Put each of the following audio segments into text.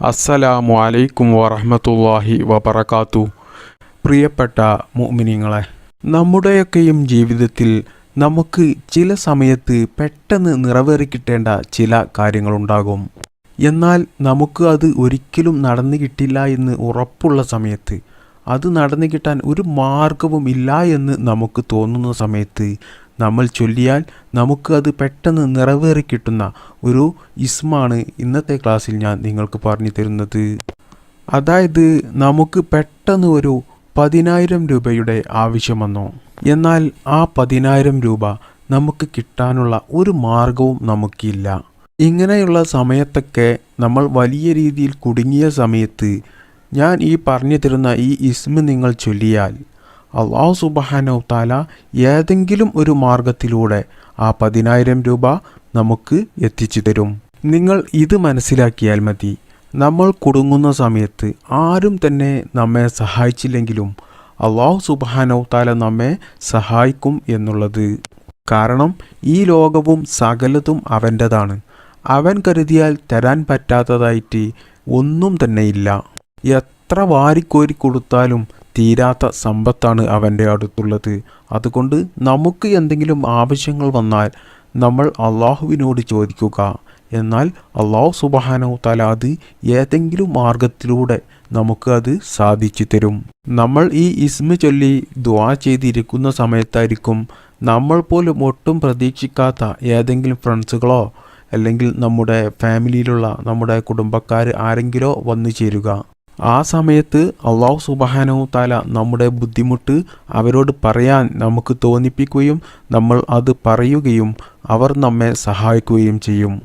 അസ്സലാമു അലൈക്കും വറഹമത്തല്ലാഹി വബറകാത്തു. പ്രിയപ്പെട്ട മുഅ്മിനീങ്ങളെ നമ്മുടെയൊക്കെയും ജീവിതത്തിൽ നമുക്ക് ചില സമയത്ത് പെട്ടെന്ന് നിറവേറിക്കിട്ടേണ്ട ചില കാര്യങ്ങളുണ്ടാകും. എന്നാൽ നമുക്ക് അത് ഒരിക്കലും നടന്നു കിട്ടില്ല എന്ന് ഉറപ്പുള്ള സമയത്ത് അത് നടന്നു കിട്ടാൻ ഒരു മാർഗവും ഇല്ല എന്ന് നമുക്ക് തോന്നുന്ന സമയത്ത് നമ്മൾ ചൊല്ലിയാൽ നമുക്ക് അത് പെട്ടെന്ന് നിറവേറി കിട്ടുന്ന ഒരു ഇസ്മാണ് ഇന്നത്തെ ക്ലാസ്സിൽ ഞാൻ നിങ്ങൾക്ക് പറഞ്ഞു തരുന്നത്. അതായത് നമുക്ക് പെട്ടെന്ന് ഒരു പതിനായിരം രൂപയുടെ ആവശ്യം വന്നു. എന്നാൽ ആ പതിനായിരം രൂപ നമുക്ക് കിട്ടാനുള്ള ഒരു മാർഗവും നമുക്കില്ല. ഇങ്ങനെയുള്ള സമയത്തൊക്കെ നമ്മൾ വലിയ രീതിയിൽ കുടുങ്ങിയ സമയത്ത് ഞാൻ ഈ പറഞ്ഞു തരുന്ന ഈ ഇസ്മ നിങ്ങൾ ചൊല്ലിയാൽ അള്ളാഹു സുബഹാനോ താല ഏതെങ്കിലും ഒരു മാർഗത്തിലൂടെ ആ പതിനായിരം രൂപ നമുക്ക് എത്തിച്ചു തരും. നിങ്ങൾ ഇത് മനസ്സിലാക്കിയാൽ മതി. നമ്മൾ കുടുങ്ങുന്ന സമയത്ത് ആരും തന്നെ നമ്മെ സഹായിച്ചില്ലെങ്കിലും അള്ളാഹു സുബഹാനോ താല നമ്മെ സഹായിക്കും എന്നുള്ളത്. കാരണം ഈ ലോകവും സകലതും അവന്റെതാണ്. അവൻ കരുതിയാൽ തരാൻ പറ്റാത്തതായിട്ട് ഒന്നും തന്നെയില്ല എത്ര വാരിക്കോരി കൊടുത്താലും തീരാത്ത സമ്പത്താണ് അവന്റെ അടുത്തുള്ളത്. അതുകൊണ്ട് നമുക്ക് എന്തെങ്കിലും ആവശ്യങ്ങൾ വന്നാൽ നമ്മൾ അള്ളാഹുവിനോട് ചോദിക്കുക. എന്നാൽ അള്ളാഹു സുബഹാനോ തല അത് ഏതെങ്കിലും മാർഗത്തിലൂടെ നമുക്ക് അത് സാധിച്ചു തരും. നമ്മൾ ഈ ഇസ്മ ചൊല്ലി ദ്വാ ചെയ്തിരിക്കുന്ന സമയത്തായിരിക്കും നമ്മൾ പോലും ഒട്ടും പ്രതീക്ഷിക്കാത്ത ഏതെങ്കിലും ഫ്രണ്ട്സുകളോ അല്ലെങ്കിൽ നമ്മുടെ ഫാമിലിയിലുള്ള നമ്മുടെ കുടുംബക്കാർ ആരെങ്കിലോ വന്നു ചേരുക. ആ സമയത്ത് അള്ളാഹു സുബഹാനവും താല നമ്മുടെ ബുദ്ധിമുട്ട് അവരോട് പറയാൻ നമുക്ക് തോന്നിപ്പിക്കുകയും നമ്മൾ അത് പറയുകയും അവർ നമ്മെ സഹായിക്കുകയും ചെയ്യും.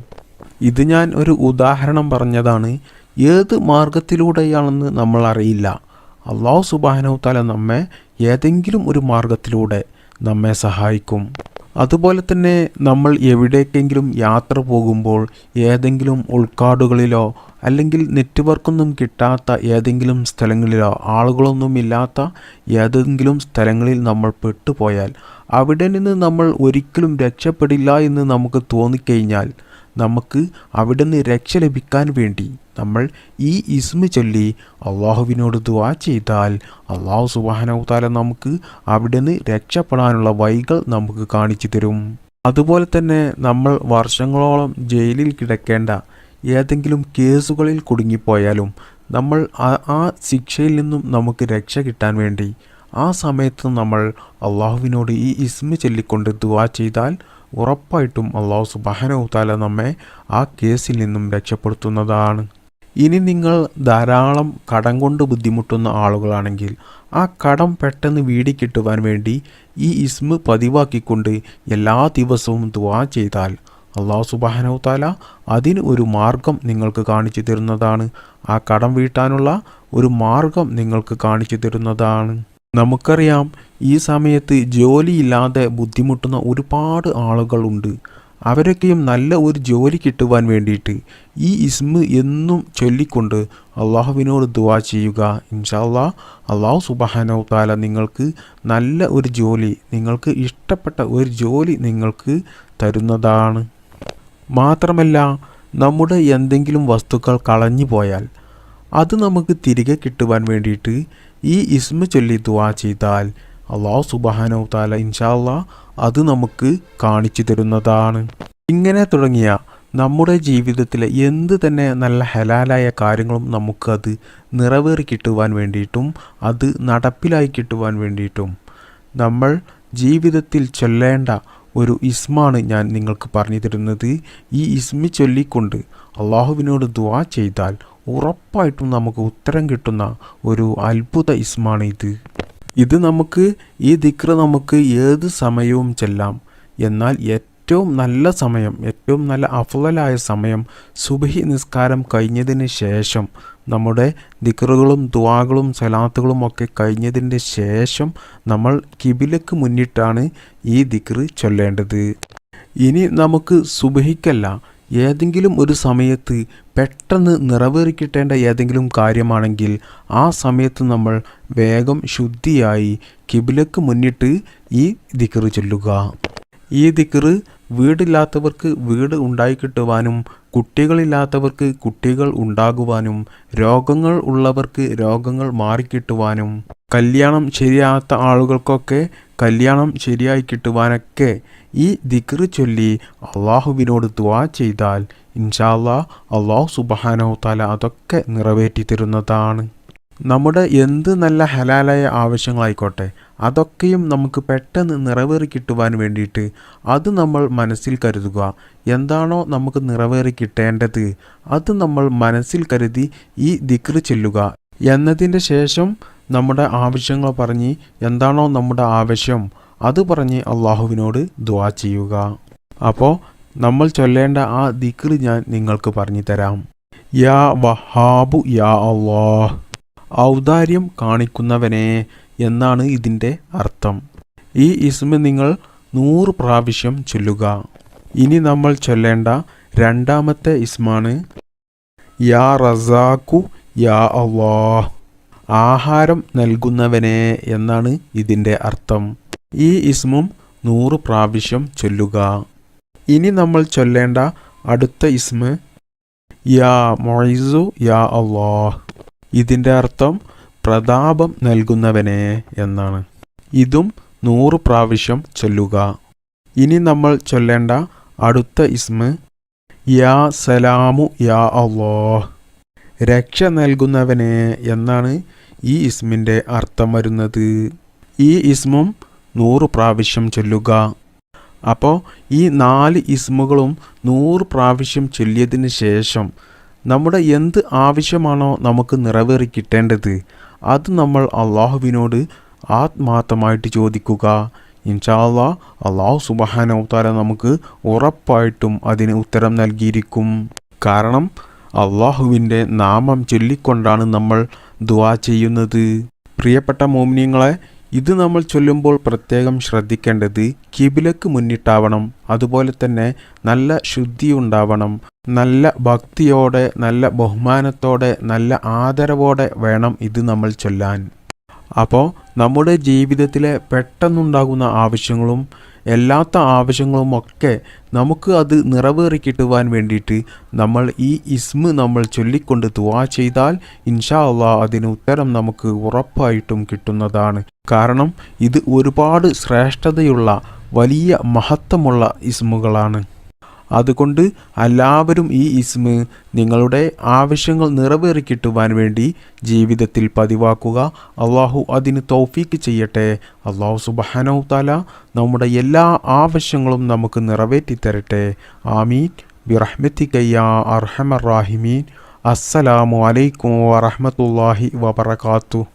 ഇത് ഞാൻ ഒരു ഉദാഹരണം പറഞ്ഞതാണ്. ഏത് മാർഗത്തിലൂടെയാണെന്ന് നമ്മൾ അറിയില്ല. അള്ളാഹു സുബാനവും താല നമ്മെ ഏതെങ്കിലും ഒരു മാർഗത്തിലൂടെ നമ്മെ സഹായിക്കും. അതുപോലെ തന്നെ നമ്മൾ എവിടേക്കെങ്കിലും യാത്ര പോകുമ്പോൾ ഏതെങ്കിലും ഉൾക്കാടുകളിലോ അല്ലെങ്കിൽ നെറ്റ്വർക്കൊന്നും കിട്ടാത്ത ഏതെങ്കിലും സ്ഥലങ്ങളിലോ ആളുകളൊന്നും ഇല്ലാത്ത ഏതെങ്കിലും സ്ഥലങ്ങളിൽ നമ്മൾ പെട്ടുപോയാൽ അവിടെ നിന്ന് നമ്മൾ ഒരിക്കലും രക്ഷപ്പെടില്ല എന്ന് നമുക്ക് തോന്നിക്കഴിഞ്ഞാൽ നമുക്ക് അവിടെ നിന്ന് രക്ഷ ലഭിക്കാൻ വേണ്ടി നമ്മൾ ഈ ഇസ്മ ചൊല്ലി അള്ളാഹുവിനോട് ദുവാ ചെയ്താൽ അള്ളാഹു സുബാനവതാല നമുക്ക് അവിടെ നിന്ന് രക്ഷപ്പെടാനുള്ള വഴികൾ നമുക്ക് കാണിച്ചു തരും. അതുപോലെ തന്നെ നമ്മൾ വർഷങ്ങളോളം ജയിലിൽ കിടക്കേണ്ട ഏതെങ്കിലും കേസുകളിൽ കുടുങ്ങിപ്പോയാലും നമ്മൾ ആ- ശിക്ഷയിൽ നിന്നും നമുക്ക് രക്ഷ കിട്ടാൻ വേണ്ടി ആ സമയത്ത് നമ്മൾ അള്ളാഹുവിനോട് ഈ ഇസ്മ ചൊല്ലിക്കൊണ്ട് ദുവാ ചെയ്താൽ ഉറപ്പായിട്ടും അള്ളാഹു സുബാനവുത്താല നമ്മെ ആ കേസിൽ നിന്നും രക്ഷപ്പെടുത്തുന്നതാണ്. ഇനി നിങ്ങൾ ധാരാളം കടം കൊണ്ട് ബുദ്ധിമുട്ടുന്ന ആളുകളാണെങ്കിൽ ആ കടം പെട്ടെന്ന് വീടി കിട്ടുവാൻ വേണ്ടി ഈ ഇസ്മ പതിവാക്കിക്കൊണ്ട് എല്ലാ ദിവസവും ദുവാ ചെയ്താൽ അള്ളാഹു സുബാനവുത്താല അതിന് ഒരു മാർഗം നിങ്ങൾക്ക് കാണിച്ചു തരുന്നതാണ്. ആ കടം വീട്ടാനുള്ള ഒരു മാർഗം നിങ്ങൾക്ക് കാണിച്ചു തരുന്നതാണ്. നമുക്കറിയാം ഈ സമയത്ത് ജോലിയില്ലാതെ ബുദ്ധിമുട്ടുന്ന ഒരുപാട് ആളുകളുണ്ട് അവരൊക്കെയും നല്ല ഒരു ജോലി കിട്ടുവാൻ വേണ്ടിയിട്ട് ഈ ഇസ്മ എന്നും ചൊല്ലിക്കൊണ്ട് അള്ളാഹുവിനോട് ദുവാ ചെയ്യുക. ഇൻഷാല്ലാ അള്ളാഹു സുബാനോ താല നിങ്ങൾക്ക് നല്ല ഒരു ജോലി നിങ്ങൾക്ക് ഇഷ്ടപ്പെട്ട ഒരു ജോലി നിങ്ങൾക്ക് തരുന്നതാണ്. മാത്രമല്ല നമ്മുടെ എന്തെങ്കിലും വസ്തുക്കൾ കളഞ്ഞു പോയാൽ അത് നമുക്ക് തിരികെ കിട്ടുവാൻ വേണ്ടിയിട്ട് ഈ ഇസ്മ ചൊല്ലി ദുവാ ചെയ്താൽ അള്ളാഹു സുബാനോ താല ഇൻഷാല്ല അത് നമുക്ക് കാണിച്ചു തരുന്നതാണ്. ഇങ്ങനെ തുടങ്ങിയ നമ്മുടെ ജീവിതത്തിലെ എന്ത് തന്നെ നല്ല ഹലാലായ കാര്യങ്ങളും നമുക്കത് നിറവേറി കിട്ടുവാൻ വേണ്ടിയിട്ടും അത് നടപ്പിലായി കിട്ടുവാൻ വേണ്ടിയിട്ടും നമ്മൾ ജീവിതത്തിൽ ചൊല്ലേണ്ട ഒരു ഇസ്മാണ് ഞാൻ നിങ്ങൾക്ക് പറഞ്ഞു തരുന്നത്. ഈ ഇസ്മി ചൊല്ലിക്കൊണ്ട് അള്ളാഹുവിനോട് ദുവാ ചെയ്താൽ ഉറപ്പായിട്ടും നമുക്ക് ഉത്തരം കിട്ടുന്ന ഒരു അത്ഭുത ഇസ്മാണ് ഇത്. ഇത് നമുക്ക് ഈ ദിക്ര നമുക്ക് ഏത് സമയവും ചെല്ലാം. എന്നാൽ ഏറ്റവും നല്ല സമയം ഏറ്റവും നല്ല അഫ്ളലായ സമയം സുബഹി നിസ്കാരം കഴിഞ്ഞതിന് ശേഷം നമ്മുടെ ദിക്റുകളും ദുവാകളും സലാത്തുകളും ഒക്കെ കഴിഞ്ഞതിന്റെ ശേഷം നമ്മൾ കിബിലക്ക് മുന്നിട്ടാണ് ഈ ദിക്ർ ചൊല്ലേണ്ടത്. ഇനി നമുക്ക് സുബഹിക്കല്ല ഏതെങ്കിലും ഒരു സമയത്ത് പെട്ടെന്ന് നിറവേറിക്കിട്ടേണ്ട ഏതെങ്കിലും കാര്യമാണെങ്കിൽ ആ സമയത്ത് നമ്മൾ വേഗം ശുദ്ധിയായി കിബിലക്ക് മുന്നിട്ട് ഈ ദിക്കറ് ചൊല്ലുക. ഈ ദിക്കറ് വീടില്ലാത്തവർക്ക് വീട് ഉണ്ടായിക്കിട്ടുവാനും കുട്ടികളില്ലാത്തവർക്ക് കുട്ടികൾ ഉണ്ടാകുവാനും രോഗങ്ങൾ ഉള്ളവർക്ക് രോഗങ്ങൾ മാറിക്കിട്ടുവാനും കല്യാണം ശരിയാത്ത ആളുകൾക്കൊക്കെ കല്യാണം ശരിയായി കിട്ടുവാനൊക്കെ ഈ ദിക്റ് ചൊല്ലി അള്ളാഹുവിനോട് ദുആ ചെയ്താൽ ഇൻഷാല്ലാ അള്ളാഹു സുബഹാനോ തല അതൊക്കെ നിറവേറ്റി തരുന്നതാണ്. നമ്മുടെ എന്ത് നല്ല ഹലാലായ ആവശ്യങ്ങളായിക്കോട്ടെ അതൊക്കെയും നമുക്ക് പെട്ടെന്ന് നിറവേറി കിട്ടുവാൻ വേണ്ടിയിട്ട് അത് നമ്മൾ മനസ്സിൽ കരുതുക. എന്താണോ നമുക്ക് നിറവേറി കിട്ടേണ്ടത് അത് നമ്മൾ മനസ്സിൽ കരുതി ഈ ദിക്റ് ചെല്ലുക. എന്നതിന്റെ ശേഷം നമ്മുടെ ആവശ്യങ്ങൾ പറഞ്ഞ് എന്താണോ നമ്മുടെ ആവശ്യം അത് പറഞ്ഞ് അള്ളാഹുവിനോട് ദുവാ ചെയ്യുക. അപ്പോൾ നമ്മൾ ചൊല്ലേണ്ട ആ ദിക്ർ ഞാൻ നിങ്ങൾക്ക് പറഞ്ഞു തരാം. യാ വഹാബു യാ അള്ളാഹ് ഔദാര്യം കാണിക്കുന്നവനെ എന്നാണ് ഇതിന്റെ അർത്ഥം. ഈ ഇസ്മ നിങ്ങൾ നൂറ് പ്രാവശ്യം ചൊല്ലുക. ഇനി നമ്മൾ ചൊല്ലേണ്ട രണ്ടാമത്തെ ഇസ്മാണ് യാ റസാഖു യാ അള്ളാഹ്. ആഹാരം നൽകുന്നവനെ എന്നാണ് ഇതിന്റെ അർത്ഥം. ഈ ഇസ്മും നൂറ് പ്രാവശ്യം ചൊല്ലുക. ഇനി നമ്മൾ ചൊല്ലേണ്ട അടുത്ത ഇസ്മ് യാ മൊയ്സു യാ അള്ളാഹ്. ഇതിന്റെ അർത്ഥം പ്രതാപം നൽകുന്നവനെ എന്നാണ്. ഇതും നൂറ് പ്രാവശ്യം ചൊല്ലുക. ഇനി നമ്മൾ ചൊല്ലേണ്ട അടുത്ത ഇസ്മ് യാ സലാമു യാ അള്ളാഹ്. രക്ഷ നൽകുന്നവനെ എന്നാണ് ഈ ഇസ്മിന്റെ അർത്ഥം വരുന്നത് ഈ ഇസ്മും നൂറ് പ്രാവശ്യം ചൊല്ലുക. അപ്പോൾ ഈ നാല് ഇസ്മുകളും നൂറ് പ്രാവശ്യം ചൊല്ലിയതിന് ശേഷം നമ്മുടെ എന്ത് ആവശ്യമാണോ നമുക്ക് നിറവേറി കിട്ടേണ്ടത് അത് നമ്മൾ അള്ളാഹുവിനോട് ആത്മാർത്ഥമായിട്ട് ചോദിക്കുക. ഇൻഷാല്ലാ അള്ളാഹു സുബഹാനവതാര നമുക്ക് ഉറപ്പായിട്ടും അതിന് ഉത്തരം നൽകിയിരിക്കും. കാരണം അള്ളാഹുവിന്റെ നാമം ചൊല്ലിക്കൊണ്ടാണ് നമ്മൾ ദുആ ചെയ്യുന്നത്. പ്രിയപ്പെട്ട മോമിനിയങ്ങളെ ഇത് നമ്മൾ ചൊല്ലുമ്പോൾ പ്രത്യേകം ശ്രദ്ധിക്കേണ്ടത് കിബിലക്ക് മുന്നിട്ടാവണം. അതുപോലെ തന്നെ നല്ല ശുദ്ധി ഉണ്ടാവണം നല്ല ഭക്തിയോടെ നല്ല ബഹുമാനത്തോടെ നല്ല ആദരവോടെ വേണം ഇത് നമ്മൾ ചൊല്ലാൻ. അപ്പോൾ നമ്മുടെ ജീവിതത്തിലെ പെട്ടെന്നുണ്ടാകുന്ന ആവശ്യങ്ങളും എല്ലാത്ത ആവശ്യങ്ങളുമൊക്കെ നമുക്ക് അത് നിറവേറി കിട്ടുവാൻ വേണ്ടിയിട്ട് നമ്മൾ ഈ ഇസ്മ് നമ്മൾ ചൊല്ലിക്കൊണ്ട് ദുവാ ചെയ്താൽ ഇൻഷാ അള്ളാ അതിന് ഉത്തരം നമുക്ക് ഉറപ്പായിട്ടും കിട്ടുന്നതാണ്. കാരണം ഇത് ഒരുപാട് ശ്രേഷ്ഠതയുള്ള വലിയ മഹത്വമുള്ള ഇസ്മുകളാണ്. അതുകൊണ്ട് എല്ലാവരും ഈ ഇസ്മ് നിങ്ങളുടെ ആവശ്യങ്ങൾ നിറവേറി കിട്ടുവാൻ വേണ്ടി ജീവിതത്തിൽ പതിവാക്കുക. അള്ളാഹു അതിന് തൗഫീക്ക് ചെയ്യട്ടെ. അള്ളാഹു സുബഹാനോ താല നമ്മുടെ എല്ലാ ആവശ്യങ്ങളും നമുക്ക് നിറവേറ്റിത്തരട്ടെ. ആമീൻ. ബിറഹ്മത്തിക്കയ്യ അർഹമർ റാഹിമീൻ. അസ്സലാമു അലൈക്കും വറഹമത്തല്ലാഹി വബർക്കാത്തു